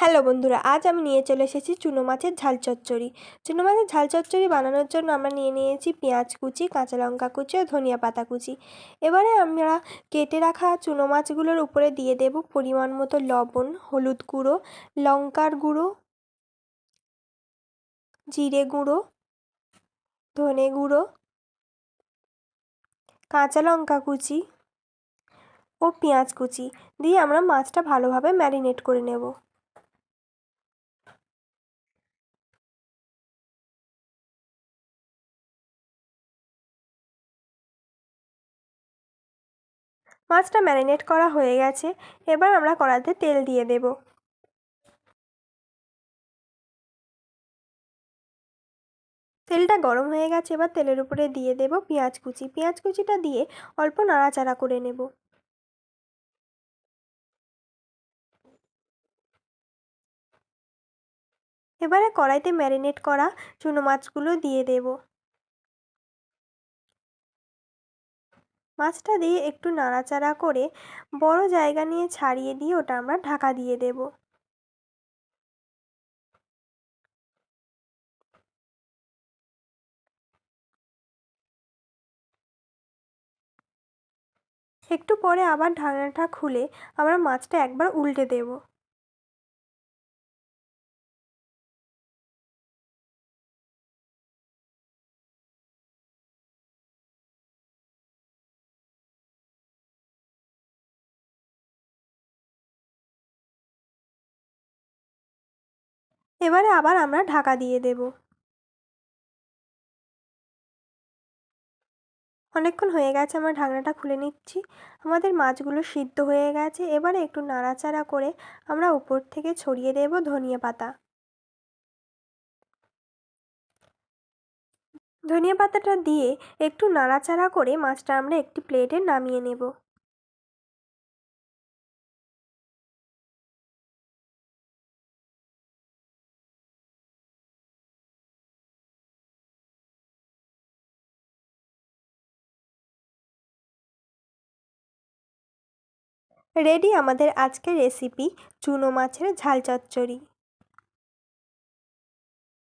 Hello বন্ধুরা, আজ আমি নিয়ে চলে এসেছি চুনো মাছের ঝাল চচ্চড়ি। চুনো মাছের ঝাল চচ্চড়ি বানানোর জন্য আমরা নিয়ে নিয়েছি পেঁয়াজ কুচি, কাঁচা লঙ্কা কুচি ও ধনিয়া পাতা কুচি। এবারে আমরা কেটে রাখা চুনো মাছগুলোর উপরে দিয়ে দেব পরিমাণ মতো লবণ, হলুদ গুঁড়ো, লঙ্কার গুঁড়ো, জিরে গুঁড়ো, ধনে গুঁড়ো, কাঁচা লঙ্কা কুচি ও পেঁয়াজ কুচি। দিয়ে আমরা মাছটা ভালোভাবে ম্যারিনেট করে নেব। মাছটা ম্যারিনেট করা হয়ে গেছে। এবার আমরা কড়াতে তেল দিয়ে দেব। তেলটা গরম হয়ে গেছে, এবার তেলের উপরে দিয়ে দেব পেঁয়াজ কুচি। পেঁয়াজ কুচিটা দিয়ে অল্প নাড়াচাড়া করে নেব। এবারে কড়াইতে ম্যারিনেট করা চুনো মাছগুলো দিয়ে দেব। মাছটা দিয়ে একটু নাড়াচাড়া করে বড় জায়গা নিয়ে ছাড়িয়ে দিয়ে ওটা আমরা ঢাকা দিয়ে দেব। একটু পরে আবার ঢাকনাটা খুলে আমরা মাছটা একবার উল্টে দেব। এবারে আবার আমরা ঢাকা দিয়ে দেব। অনেকক্ষণ হয়ে গেছে, আমরা ঢাকনাটা খুলে নিচ্ছি। আমাদের মাছগুলো সিদ্ধ হয়ে গেছে। এবারে একটু নাড়াচাড়া করে আমরা উপর থেকে ছড়িয়ে দেব ধনিয়া পাতা। ধনিয়া পাতাটা দিয়ে একটু নাড়াচাড়া করে মাছটা আমরা একটি প্লেটে নামিয়ে নেব। রেডি আমাদের আজকের রেসিপি চুনো মাছের ঝাল চচ্চড়ি।